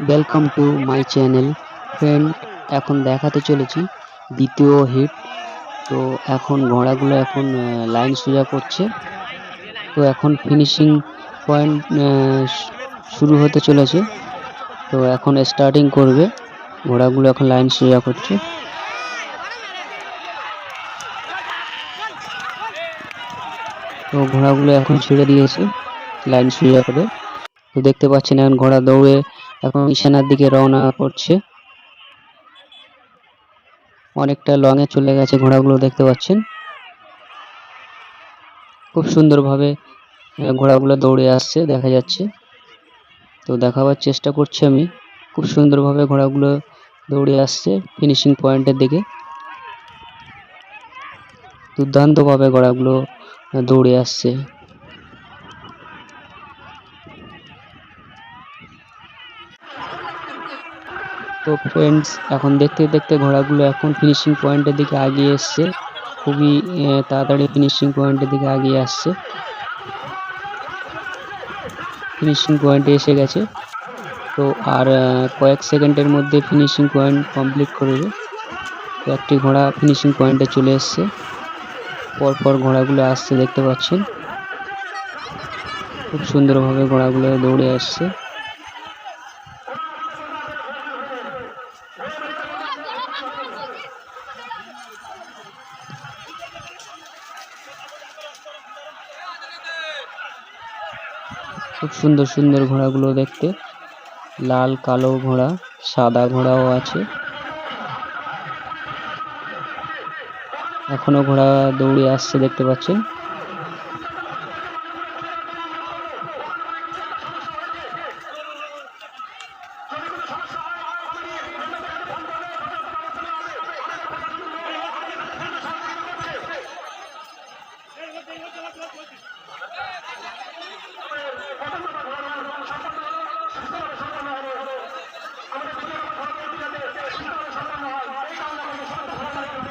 Welcome to my channel friend এখন দেখাতে চলেছি দ্বিতীয় হিট তো এখন ঘোড়াগুলো এখন লাইন সোজা করছে। তো এখন ফিনিশিং পয়েন্ট শুরু হতে চলেছে। তো এখন স্টার্টিং করবে। ঘোড়াগুলো এখন লাইন সোজা করছে। তো ঘোড়াগুলো এখন ছেড়ে দিয়েছে। লাইন সোজা করে। তো দেখতে পাচ্ছেন এখন ঘোড়া দৌড়ে এখন নিশানার দিকে রওনা করছে। অনেকটা লং এ চলে গেছে ঘোড়াগুলো, দেখতে পাচ্ছেন? খুব সুন্দরভাবে ঘোড়াগুলো দৌড়ে আসছে, দেখা যাচ্ছে। তো দেখাবার চেষ্টা করছি আমি। খুব সুন্দরভাবে ঘোড়াগুলো দৌড়ে আসছে ফিনিশিং পয়েন্টের দিকে। দুর্দান্তভাবে ঘোড়াগুলো দৌড়ে আসছে। তো ফ্রেন্ডস এখন দেখতে দেখতে ঘোড়াগুলো এখন ফিনিশিং পয়েন্টের দিকে আগিয়ে এসছে। খুবই তাড়াতাড়ি ফিনিশিং পয়েন্টের দিকে আগিয়ে আসছে। ফিনিশিং পয়েন্টে এসে গেছে। তো আর কয়েক সেকেন্ডের মধ্যে ফিনিশিং পয়েন্ট কমপ্লিট করবে তো একটি ঘোড়া ফিনিশিং পয়েন্টে চলে এসছে। পরপর ঘোড়াগুলো আসছে, দেখতে পাচ্ছেন। খুব সুন্দরভাবে ঘোড়াগুলো দৌড়ে আসছে। খুব সুন্দর সুন্দর ঘোড়াগুলো দেখতে। লাল, কালো ঘোড়া, সাদা ঘোড়াও আছে। এখনও ঘোড়া দৌড়ে আসছে দেখতে পাচ্ছেন।